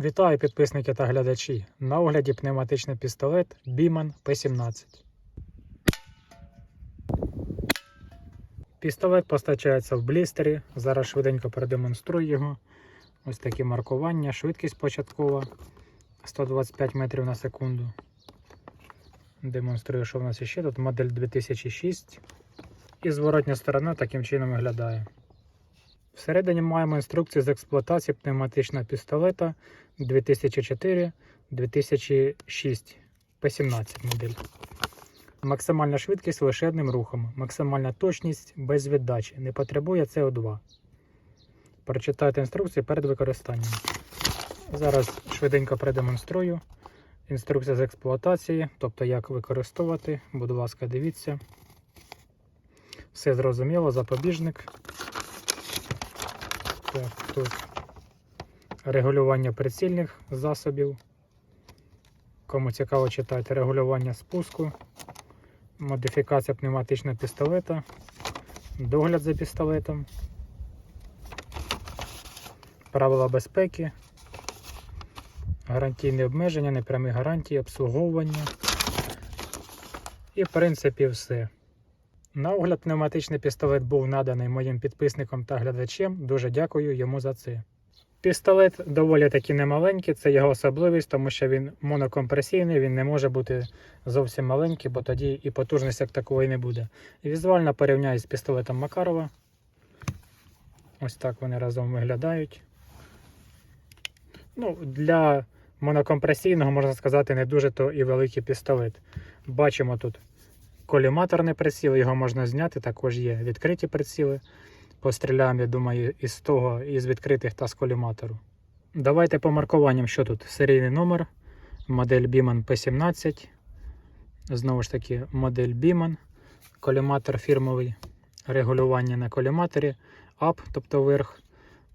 Вітаю підписники та глядачі. На огляді пневматичний пістолет Біман П-17. Пістолет постачається в блістері. Зараз швиденько продемонструю його. Ось такі маркування. Швидкість початкова 125 метрів на секунду. Демонструю, що в нас ще тут модель 2006. І зворотня сторона таким чином виглядає. Всередині маємо інструкцію з експлуатації пневматичного пістолета 2004-2006 П17 модель. Максимальна швидкість лише одним рухом. Максимальна точність без віддачі. Не потребує СО2. Прочитайте інструкцію перед використанням. Зараз швиденько продемонструю. Інструкція з експлуатації, тобто як використовувати. Будь ласка, дивіться. Все зрозуміло, запобіжник. Так, тут регулювання прицільних засобів. Кому цікаво читати регулювання спуску, модифікація пневматичного пістолета, догляд за пістолетом, правила безпеки, гарантійне обмеження, непрямі гарантії, обслуговування. І, в принципі, все. На огляд пневматичний пістолет був наданий моїм підписникам та глядачам. Дуже дякую йому за це. Пістолет доволі таки немаленький, це його особливість, тому що він монокомпресійний, він не може бути зовсім маленький, бо тоді і потужність як такої не буде. Візуально порівняю з пістолетом Макарова. Ось так вони разом виглядають. Ну, Для монокомпресійного, можна сказати, не дуже то і великий пістолет. Бачимо тут коліматорний приціл, його можна зняти, також є відкриті приціли. Постріляємо, я думаю, із того, із відкритих та з коліматору. Давайте по маркуванням, що тут? Серійний номер, модель Biman P17. Знову ж таки, модель Biman, коліматор фірмовий, регулювання на коліматорі, up, тобто вверх,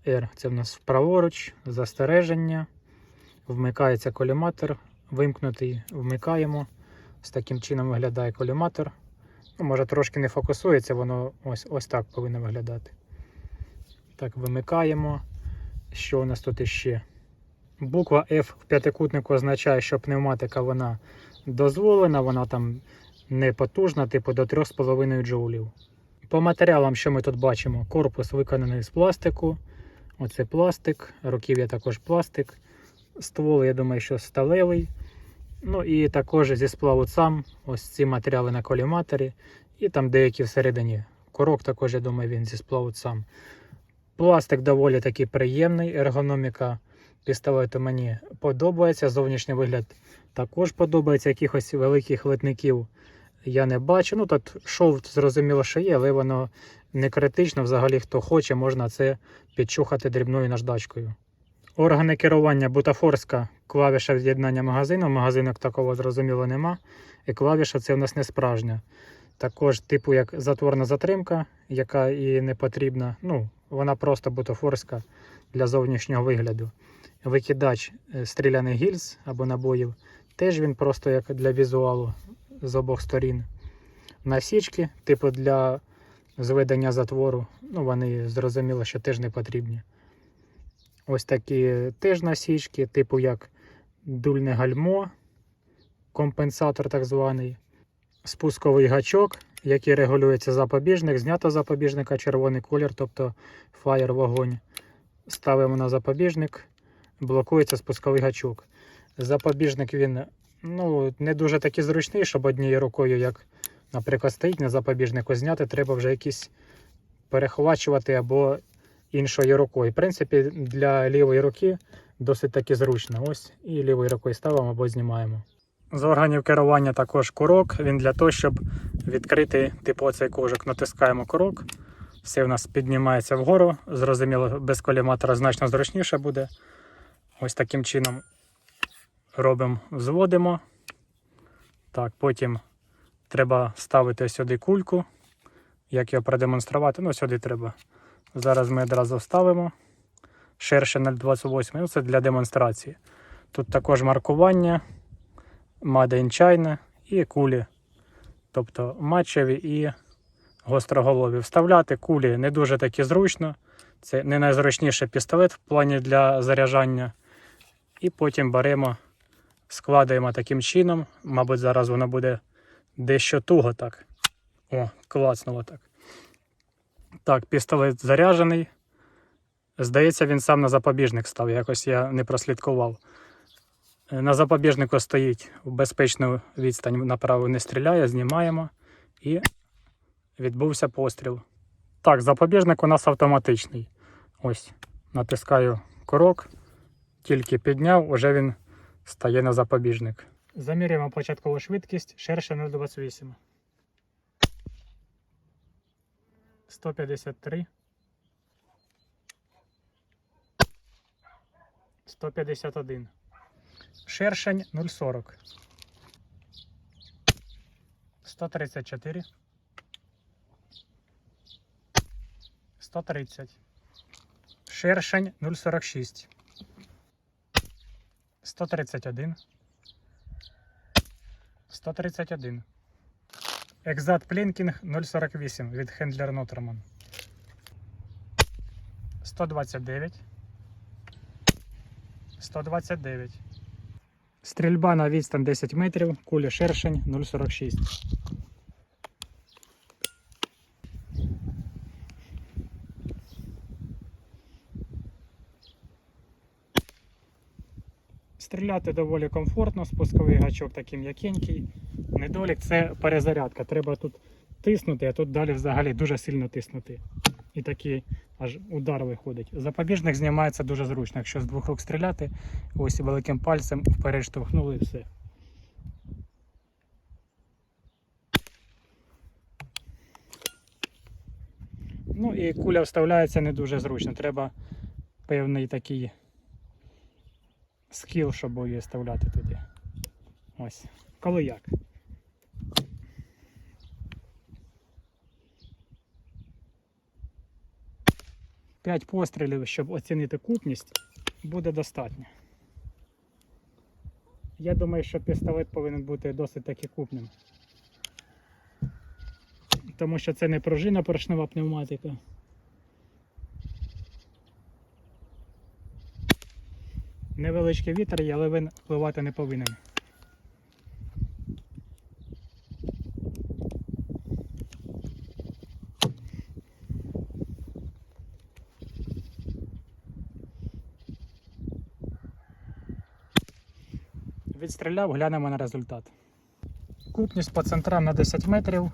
R це в нас праворуч, застереження. Вмикається коліматор, вимкнутий, вмикаємо. З таким чином виглядає коліматор. Ну, може трошки не фокусується, воно ось ось так повинно виглядати. Так, вимикаємо. Що у нас тут іще? Буква F в п'ятикутнику означає, що пневматика вона дозволена, вона там не потужна, типу до 3,5 джоулів. По матеріалам, що ми тут бачимо, корпус виконаний з пластику. Оце пластик, руків'я також пластик. Ствол, я думаю, що сталевий. Ну і також зі сплаву сам, ось ці матеріали на коліматорі, і там деякі всередині. Корок також, я думаю, він зі сплаву сам. Пластик доволі таки приємний, ергономіка пістолету мені подобається. Зовнішній вигляд також подобається. Якихось великих литників я не бачу. Ну тут шов зрозуміло, що є, але воно не критично. Взагалі, хто хоче, можна це підчухати дрібною наждачкою. Органи керування бутафорська клавіша з'єднання магазину. Магазинок такого зрозуміло нема. І клавіша це в нас не справжня. Також, типу, як затворна затримка, яка і не потрібна. Ну, вона просто бутафорська для зовнішнього вигляду. Викидач е, стріляних гільз або набоїв. Теж він просто як для візуалу з обох сторін. Насічки, типу для зведення затвору. Ну, вони зрозуміло, що теж не потрібні. Ось такі теж насічки, типу як дульне гальмо, компенсатор так званий, спусковий гачок, який регулюється запобіжник, знято запобіжника, червоний колір, тобто фаєр вогонь. Ставимо на запобіжник, блокується спусковий гачок. Запобіжник він ну, не дуже такий зручний, щоб однією рукою, як, наприклад, стоїть на запобіжнику, зняти, треба вже якісь перехвачувати або іншою рукою. В принципі, для лівої руки досить таки зручно. Ось і лівою рукою ставимо або знімаємо. З органів керування також курок. Він для того, щоб відкрити типу оцей кожик. Натискаємо курок. Все в нас піднімається вгору. Зрозуміло, без коліматора значно зручніше буде. Ось таким чином робимо, зводимо. Так, потім треба ставити сюди кульку. Як його продемонструвати? Ну, сюди треба. Зараз ми одразу вставимо. Ширше 0,28. Ну, це для демонстрації. Тут також маркування, Made in China і кулі. Тобто матчеві і гостроголові. Вставляти кулі не дуже таки зручно. Це не найзручніший пістолет в плані для заряджання. І потім беремо, складаємо таким чином. Мабуть, зараз воно буде дещо туго так. О, клацнуло так. Так, пістолет заряджений. Здається, він сам на запобіжник став. Якось я не прослідкував. Е, На запобіжнику стоїть в безпечну відстань направо не стріляє, знімаємо і відбувся постріл. Так, запобіжник у нас автоматичний. Ось, натискаю курок, тільки підняв, уже він стає на запобіжник. Замірюємо початкову швидкість ширше 0,28. 153. 151. Шершень 0,40. 134. 130. Шершень 0,46. 131. 131. Екзат Плінкінг 048 від Хендлер Нотерман. 129. 129. Стрільба на відстань 10 метрів, куля шершень 0,46. Стріляти доволі комфортно, спусковий гачок такий м'якенький. Недолік це перезарядка. Треба тут тиснути, а тут далі взагалі дуже сильно тиснути. І такий аж удар виходить. Запобіжник знімається дуже зручно. Якщо з двох рук стріляти, ось великим пальцем вперед штовхнули і все. Ну і куля вставляється не дуже зручно. Треба певний такий скіл, щоб її вставляти туди. Ось. Коли як. П'ять пострілів, щоб оцінити купність, буде достатньо. Я думаю, що пістолет повинен бути досить таки купним. Тому що це не пружина поршнева пневматика. Невеличкий вітер але він впливати не повинен. Відстріляв, глянемо на результат. Купність по центрам на 10 метрів.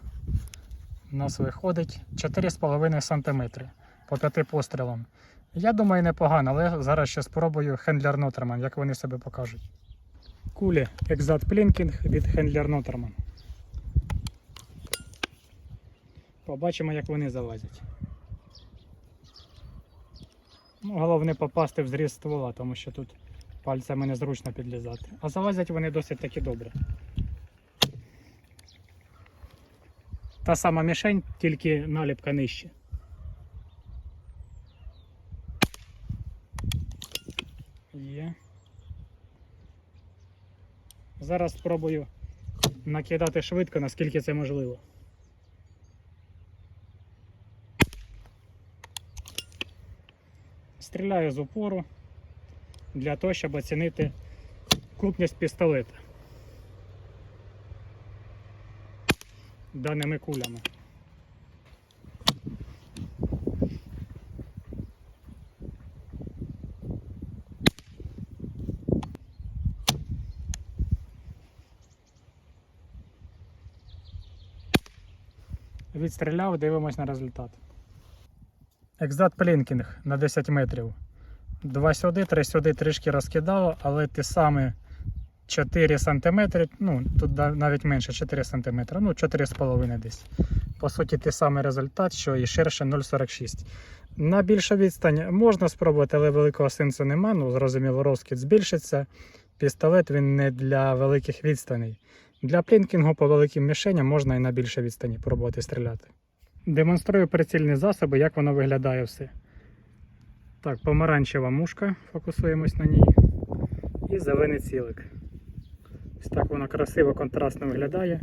У нас виходить 4,5 см по 5 пострілам. Я думаю, непогано, але зараз ще спробую Хендлер Нотерман, як вони себе покажуть. Кулі Exat Plinking від Хендлер Нотерман. Побачимо, як вони залазять. Ну, головне попасти в зріз ствола, тому що тут пальцями незручно підлізати. А залазять вони досить таки добре. Та сама мішень, тільки наліпка нижче. Є. Зараз спробую накидати швидко, наскільки це можливо. Стріляю з упору для того, щоб оцінити крупність пістолета даними кулями. Відстріляв, дивимось на результат. Екзат плінкінг на 10 метрів. Два сюди, три сюди трішки розкидало, але ті самі 4 см, ну тут навіть менше 4 см, ну 4,5 десь. По суті, той самий результат, що і ширше 0,46. На більшу відстань можна спробувати, але великого сенсу нема. Ну, зрозуміло, розкид збільшиться. Пістолет він не для великих відстаней. Для плінкінгу по великим мішеням можна і на більшій відстані пробувати стріляти. Демонструю прицільні засоби, як воно виглядає все. Так, помаранчева мушка, фокусуємось на ній. І зелений цілик. Ось так воно красиво, контрастно виглядає.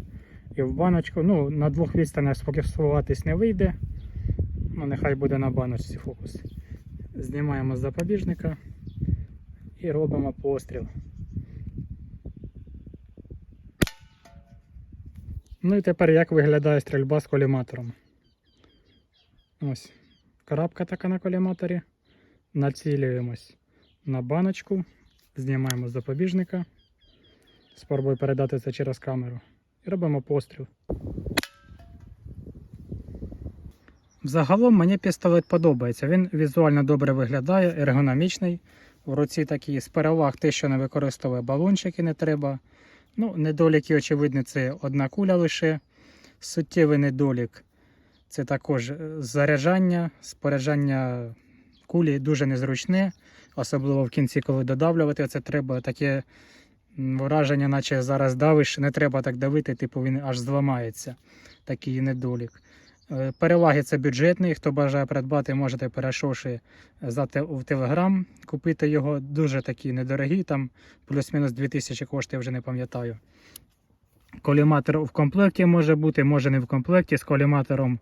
І в баночку, ну, на двох відстанях сфокусуватись не вийде. Ну, нехай буде на баночці фокус. Знімаємо з запобіжника І робимо постріл. Ну і тепер як виглядає стрільба з коліматором. Ось крапка така на коліматорі. Націлюємось на баночку, знімаємо з запобіжника. Спробую передати це через камеру. І робимо постріл. Загалом мені пістолет подобається. Він візуально добре виглядає, ергономічний. В руці такі з переваг те, що не використовує балончики, не треба. Ну, недоліки, очевидно, це одна куля лише. Суттєвий недолік це також е, заряджання, споряджання кулі дуже незручне, особливо в кінці, коли додавлювати, це треба таке враження, наче зараз давиш, не треба так давити, типу він аж зламається. Такий недолік. Е, Переваги це бюджетний. Хто бажає придбати, можете перейшовши в Телеграм, купити його. Дуже такі недорогі, там плюс-мінус 2000 коштує, вже не пам'ятаю. Коліматор в комплекті може бути, може не в комплекті. З коліматором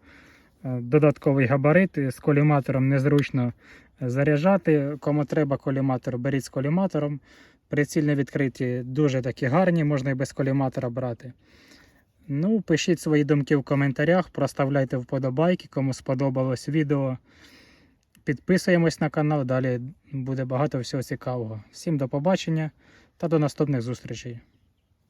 додатковий габарит. З коліматором незручно е, заряджати. Кому треба коліматор, беріть з коліматором. Прицільні відкриті дуже такі гарні, можна і без коліматора брати. Ну, пишіть свої думки в коментарях, проставляйте вподобайки, кому сподобалось відео. Підписуємось на канал, далі буде багато всього цікавого. Всім до побачення та до наступних зустрічей.